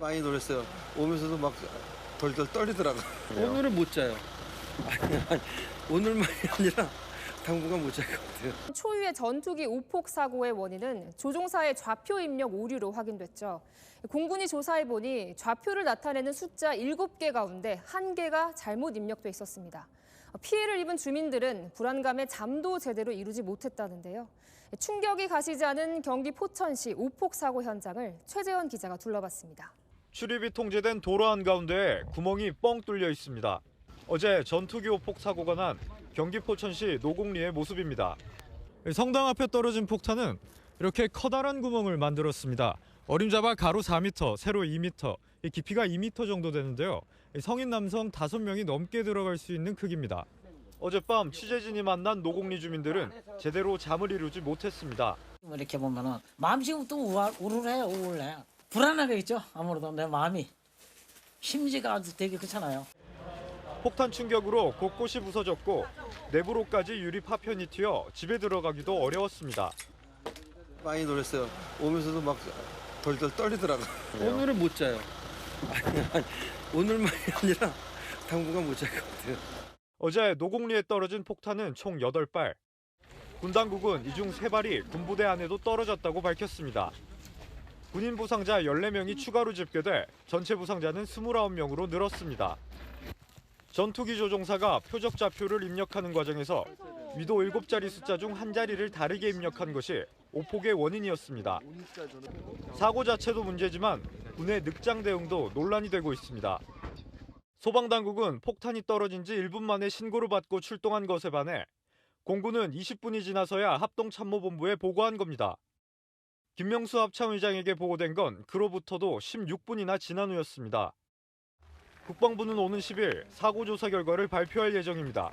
많이 놀랐어요. 오면서도 막 덜덜 떨리더라고요. 오늘은 못 자요. 아니, 아니, 오늘만이 아니라 당분간 못 잘 것 같아요. 초유의 전투기 오폭 사고의 원인은 조종사의 좌표 입력 오류로 확인됐죠. 공군이 조사해 보니 좌표를 나타내는 숫자 7개 가운데 1개가 잘못 입력돼 있었습니다. 피해를 입은 주민들은 불안감에 잠도 제대로 이루지 못했다는데요. 충격이 가시지 않은 경기 포천시 오폭 사고 현장을 최재현 기자가 둘러봤습니다. 출입이 통제된 도로 한가운데 구멍이 뻥 뚫려 있습니다. 어제 전투기 오폭 사고가 난 경기 포천시 노곡리의 모습입니다. 성당 앞에 떨어진 폭탄은 이렇게 커다란 구멍을 만들었습니다. 어림잡아 가로 4m, 세로 2m, 이 깊이가 2m 정도 되는데요. 성인 남성 5명이 넘게 들어갈 수 있는 크기입니다. 어젯밤 취재진이 만난 노곡리 주민들은 제대로 잠을 이루지 못했습니다. 뭐 이렇게 보면은 마음씨부터 우울, 우울해요 우울해 불안하겠죠 아무래도 내 마음이 심지가 아주 되게 그렇잖아요 폭탄 충격으로 곳곳이 부서졌고 내부로까지 유리 파편이 튀어 집에 들어가기도 어려웠습니다. 많이 놀랐어요. 오면서도 막 덜덜 떨리더라고요. 오늘은 못 자요. 아니, 아니, 오늘만이 아니라 당분간 못 잘 것 같아요. 어제 노곡리에 떨어진 폭탄은 총 8발. 군 당국은 이 중 3발이 군부대 안에도 떨어졌다고 밝혔습니다. 군인 부상자 14명이 추가로 집계돼 전체 부상자는 29명으로 늘었습니다. 전투기 조종사가 표적 좌표를 입력하는 과정에서 위도 7자리 숫자 중 한 자리를 다르게 입력한 것이 오폭의 원인이었습니다. 사고 자체도 문제지만 군의 늑장 대응도 논란이 되고 있습니다. 소방당국은 폭탄이 떨어진 지 1분 만에 신고를 받고 출동한 것에 반해 공군은 20분이 지나서야 합동참모본부에 보고한 겁니다. 김명수 합참 의장에게 보고된 건 그로부터도 16분이나 지난 후였습니다. 국방부는 오는 10일 사고 조사 결과를 발표할 예정입니다.